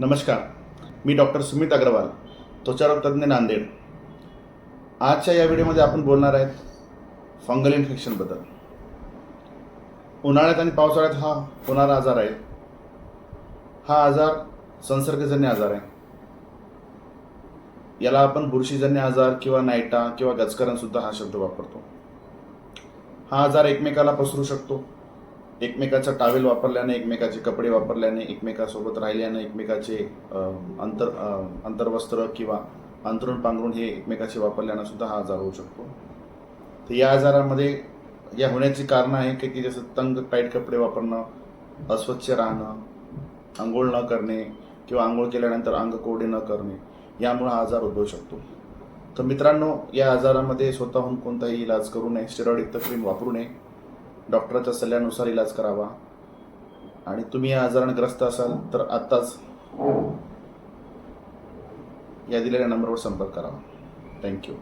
नमस्कार. मी डॉक्टर सुमित अग्रवाल त्वचारोग तज्ज्ञ नांदेड. आजच्या या व्हिडिओमध्ये आपण बोलणार आहेत फंगल इन्फेक्शनबद्दल उन्हाळ्यात आणि पावसाळ्यात हा होणारा आजार आहे. हा आजार संसर्गजन्य आजार आहे. याला आपण बुरशीजन्य आजार किंवा नायटा किंवा गजकरणसुद्धा हा शब्द वापरतो. हा आजार एकमेकाला पसरू शकतो. एकमेकाचा टावेल वापरल्याने एकमेकाचे कपडे वापरल्याने एकमेकासोबत राहिल्याने एकमेकाचे अंतर अंतर्वस्त्र किंवा अंतरुण पांघरुण हे एकमेकाचे वापरल्यानं सुद्धा हा आजार होऊ शकतो. तर या आजारामध्ये या होण्याची कारणं आहे की की जसं तंग टाईट कपडे वापरणं अस्वच्छ राहणं आंघोळ न करणे किंवा आंघोळ केल्यानंतर अंग कोरडे न करणे यामुळे हा आजार उद्भवू शकतो. तर मित्रांनो या आजारामध्ये स्वतःहून कोणताही इलाज करू नये स्टेरॉइड क्रीम वापरू नये. डॉक्टरच्या सल्ल्यानुसार इलाज करावा. आणि तुम्ही या आजाराने ग्रस्त असाल तर आत्ताच या दिलेल्या नंबरवर संपर्क करावा. थँक्यू